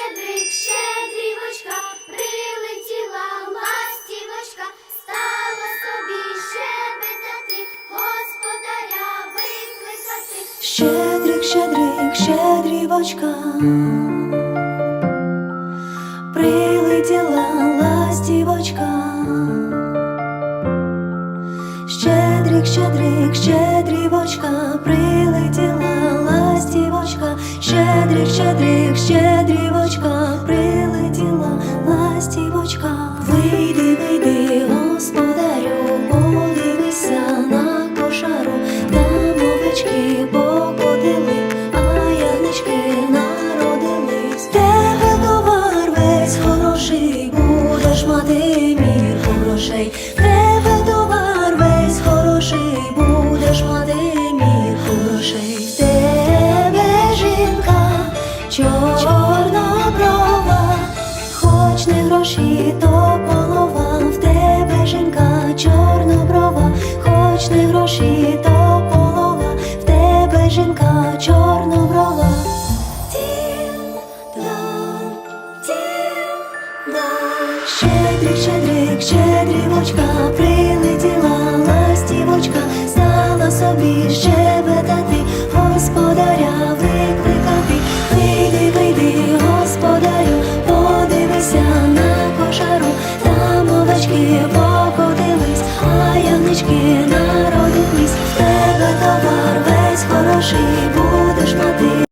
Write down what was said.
щедрик, щедрівочка, прилетіла ластівочка, стала собі щебетати, господаря викликати. Щедрик, щедрик, щедрівочка, прилетіла ластівочка. Щедрик, щедрик, щедрівочка, прилетіла Щедрик, щедрик, щедрівочка, прилетіла ластівочка. Вийди, вийди, господарю, подивися на кошару, там овечки покотили, а ягнички народились. Тебе товар весь хороший, будеш мати мірку грошей. Чорна брова, хоч не гроші, то полова. В тебе жінка чорноброва, хоч не гроші, то полова. В тебе жінка чорноброва. Тім-дам, тім-дам. Щедрик, щедрик, щедрівочка, діточки народились, в тебе товар весь хороший будеш мати.